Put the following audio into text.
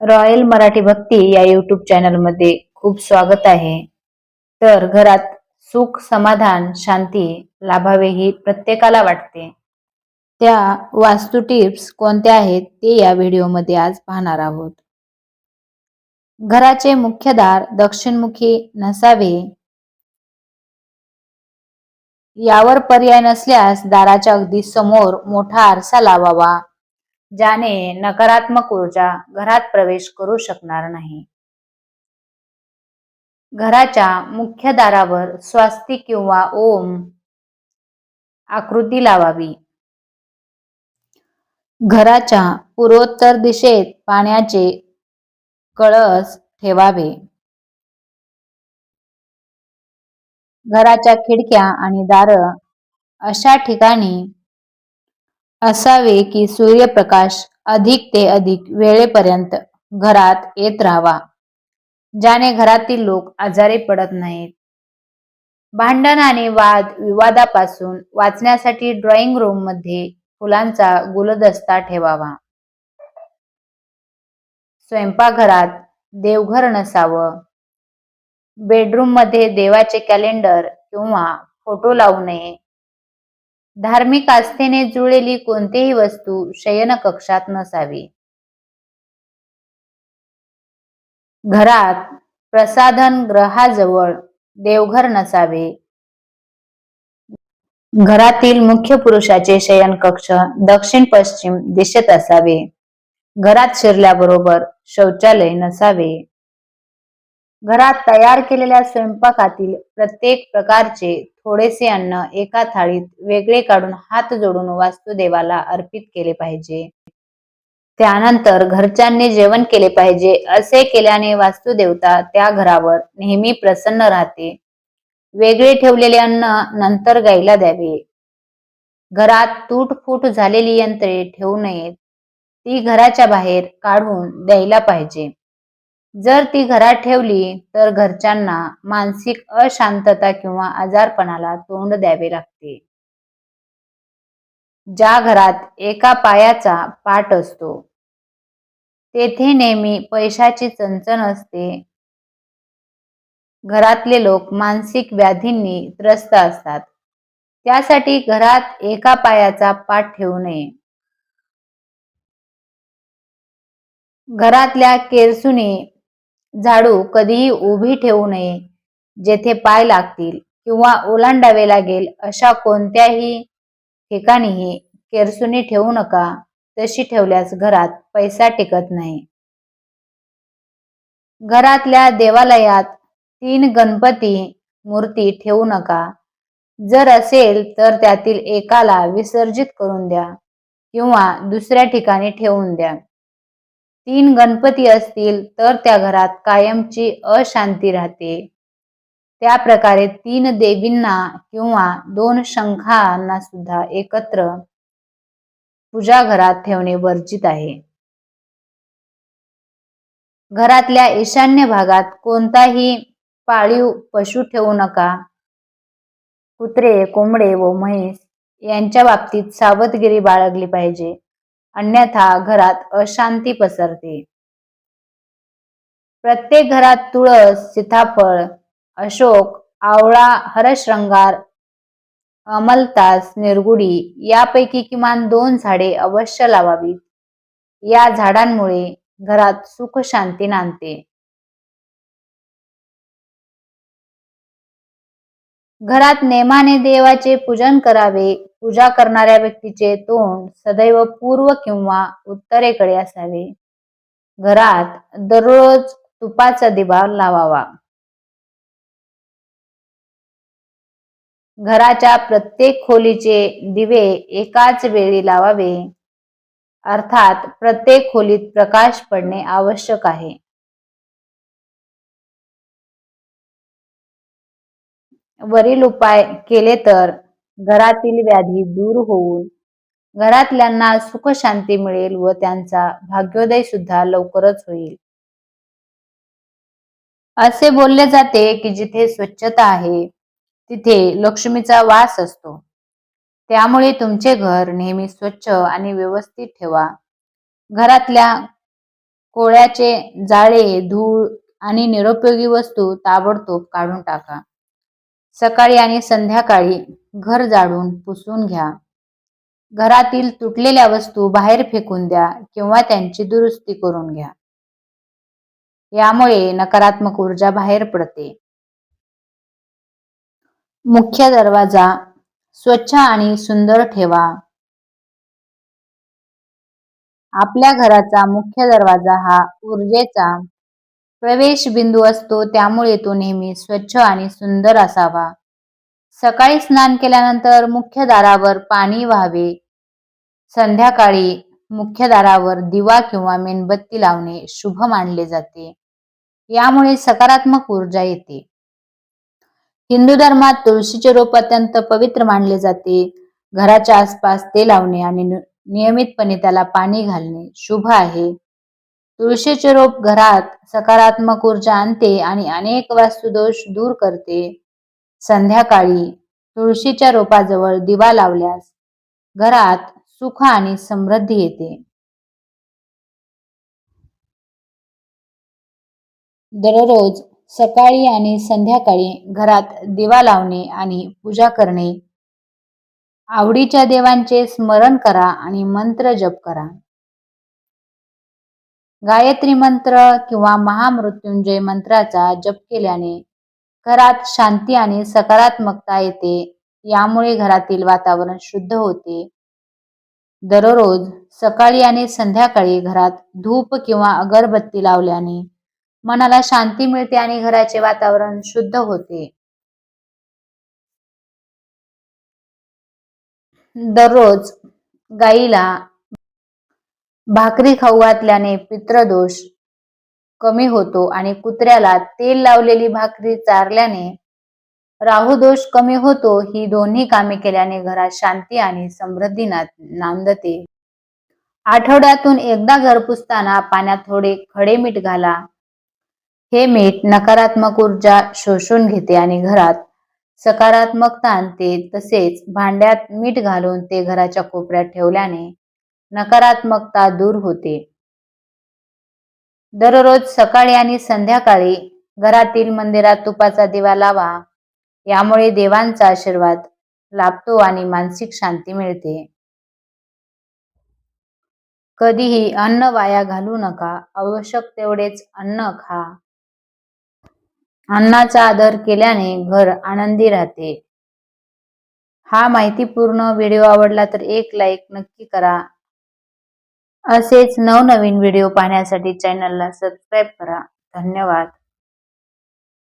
Royal Marathi भक्ती या YouTube चॅनलमध्ये खूप स्वागत आहे. तर घरात सुख समाधान शांती लाभावे ही प्रत्येकाला वाटते. त्या वास्तू टिप्स कोणत्या आहेत ते या व्हिडिओमध्ये आज पाहणार आहोत. घराचे मुख्य दार दक्षिणमुखी नसावे. यावर पर्याय नसल्यास दाराच्या अगदी समोर मोठा आरसा लावावा. ज्याने नकारात्मक ऊर्जा घरात प्रवेश करू शकणार नाही. घराच्या मुख्य दारावर स्वास्तिक किंवा ओम आकृती लावावी. घराच्या पूर्वोत्तर दिशेत पाण्याचे कळस ठेवावे. घराच्या खिडक्या आणि दार अशा ठिकाणी असावे की सूर्यप्रकाश अधिक ते अधिक वेळेपर्यंत घरात येत राहावा ज्याने घरातील लोक आजारी पडत नाहीत. भांडण आणि वाद विवादापासून वाचण्यासाठी ड्रॉइंग रूममध्ये फुलांचा गुलदस्ता ठेवावा. स्वयंपाकघरात देवघर नसावं. बेडरूममध्ये देवाचे कॅलेंडर किंवा फोटो लावू नये. धार्मिक आस्थेने जुळलेली कोणतीही वस्तू शयन कक्षात नसावी. घरात प्रसाधन ग्रहाजवळ देवघर नसावे. घरातील मुख्य पुरुषाचे शयन कक्ष दक्षिण पश्चिम दिशेत असावे. घरात शिरल्याबरोबर शौचालय नसावे. घरात तयार केलेल्या स्वयंपाकातील प्रत्येक प्रकारचे थोडेसे अन्न एका थाळीत वेगळे काढून हात जोडून वास्तुदेवाला अर्पित केले पाहिजे. त्यानंतर घरच्यांनी जेवण केले पाहिजे असे केल्याने वास्तुदेवता त्या घरावर नेहमी प्रसन्न राहते. वेगळे ठेवलेले अन्न नंतर गायला द्यावे. घरात तुटफूट झालेली यंत्रे ठेवू नयेत. ती घराच्या बाहेर काढून द्यायला पाहिजे. जर ती घरात ठेवली तर घरच्यांना मानसिक अशांतता किंवा आजारपणाला तोंड द्यावे लागते. ज्या घरात एका पायाचा पाठ असतो तेथे नेहमी पैशाची चणचण असते. घरातले लोक मानसिक व्याधींनी त्रस्त असतात. त्यासाठी घरात एका पायाचा पाठ ठेवू नये. घरातल्या केरसुनी झाडू कधीही उभी ठेवू नये जेथे पाय लागतील किंवा ओलांडावे लागेल अशा कोणत्याही ठिकाणीही केरसुनी ठेवू नका तशी ठेवल्यास घरात पैसा टिकत नाही. घरातल्या देवालयात तीन गणपती मूर्ती ठेवू नका. जर असेल तर त्यातील एकाला विसर्जित करून द्या किंवा दुसऱ्या ठिकाणी ठेवून द्या. तीन गणपती असतील तर त्या घरात कायमची अशांती राहते. त्या प्रकारे तीन देवींना किंवा दोन शंखांना सुद्धा एकत्र पूजा घरात ठेवणे वर्जित आहे. घरातल्या ईशान्य भागात कोणताही पाळीव पशु ठेवू नका. कुत्रे कोंबडे व म्हैस यांच्या बाबतीत सावधगिरी बाळगली पाहिजे. अन्यथा घरात अशांती पसरते. प्रत्येक घरात तुळस सीताफळ अशोक आवळा हरशृंगार अमलतास निरगुडी यापैकी किमान दोन झाडे अवश्य लावावीत. या झाडांमुळे घरात सुख शांती नांदते. घरात नेमाने देवाचे पूजन करावे पूजा करणाऱ्या व्यक्तीचे तोंड सदैव पूर्व किंवा उत्तरेकडे असावे. घरात दररोज तुपाचा दिवा लावावा. घराच्या प्रत्येक खोलीचे दिवे एकाच वेळी लावावे. अर्थात प्रत्येक खोलीत प्रकाश पडणे आवश्यक आहे. वरील उपाय केले तर घरातील व्याधी दूर होऊन घरातल्यांना सुख शांती मिळेल व त्यांचा भाग्योदय सुद्धा लवकरच होईल. असे बोलले जाते की जिथे स्वच्छता आहे तिथे लक्ष्मीचा वास असतो. त्यामुळे तुमचे घर नेहमी स्वच्छ आणि व्यवस्थित ठेवा. घरातल्या कोळ्याचे जाळे धूळ आणि निरुपयोगी वस्तू ताबडतोब काढून टाका. सकाळी आणि संध्याकाळी घर जाडून पुसून घ्या. घरातील तुटलेल्या वस्तू बाहेर फेकून द्या किंवा त्यांची दुरुस्ती करून घ्या. यामुळे नकारात्मक ऊर्जा बाहेर पडते. मुख्य दरवाजा स्वच्छ आणि सुंदर ठेवा. आपल्या घराचा मुख्य दरवाजा हा ऊर्जेचा प्रवेश बिंदू असतो त्यामुळे तो नेहमी स्वच्छ आणि सुंदर असावा. सकाळी स्नान केल्यानंतर मुख्य दारावर पाणी व्हावे. संध्याकाळी मुख्य दारावर दिवा किंवा मेणबत्ती लावणे शुभ मानले जाते. यामुळे सकारात्मक ऊर्जा येते. हिंदू धर्मात तुळशीचे रोप अत्यंत पवित्र मानले जाते. घराच्या आसपास ते लावणे आणि नियमितपणे त्याला पाणी घालणे शुभ आहे. तुळशीचे रोप घरात सकारात्मक ऊर्जा आणते आणि अनेक वास्तुदोष दूर करते. संध्याकाळी तुळशीच्या रोपाजवळ दिवा लावल्यास घरात सुख आणि समृद्धी येते. दररोज सकाळी आणि संध्याकाळी घरात दिवा लावणे आणि पूजा करणे. आवडीच्या देवांचे स्मरण करा आणि मंत्र जप करा. गायत्री मंत्र किंवा महामृत्युंजय मंत्राचा जप केल्याने घरात शांती आणि सकारात्मकता येते. यामुळे घरातील वातावरण शुद्ध होते. दररोज सकाळी आणि संध्याकाळी घरात धूप किंवा अगरबत्ती लावल्याने मनाला शांती मिळते आणि घराचे वातावरण शुद्ध होते. दररोज गाईला भाकरी खाऊ घातल्याने पित्रदोष कमी होतो आणि कुत्र्याला तेल लावलेली भाकरी चारल्याने राहुदोष कमी होतो ही दोन्ही कामे केल्याने घरात शांती आणि समृद्धी नांदते. आठवड्यातून एकदा घर पुसताना पाण्यात थोडे खडे मीठ घाला. हे मीठ नकारात्मक ऊर्जा शोषून घेते आणि घरात सकारात्मकता आणते. तसेच भांड्यात मीठ घालून ते घराच्या कोपऱ्यात ठेवल्याने नकारात्मकता दूर होते. दररोज सकाळी आणि संध्याकाळी घरातील मंदिरात तुपाचा दिवा लावा यामुळे देवांचा आशीर्वाद लाभतो आणि मानसिक शांती मिळते. कधीही अन्न वाया घालू नका आवश्यक तेवढेच अन्न खा. अन्नाचा आदर केल्याने घर आनंदी राहते. हा माहितीपूर्ण व्हिडिओ आवडला तर एक लाईक नक्की करा. असेच नवनवीन व्हिडिओ पाहण्यासाठी चॅनलला सबस्क्राईब करा. धन्यवाद.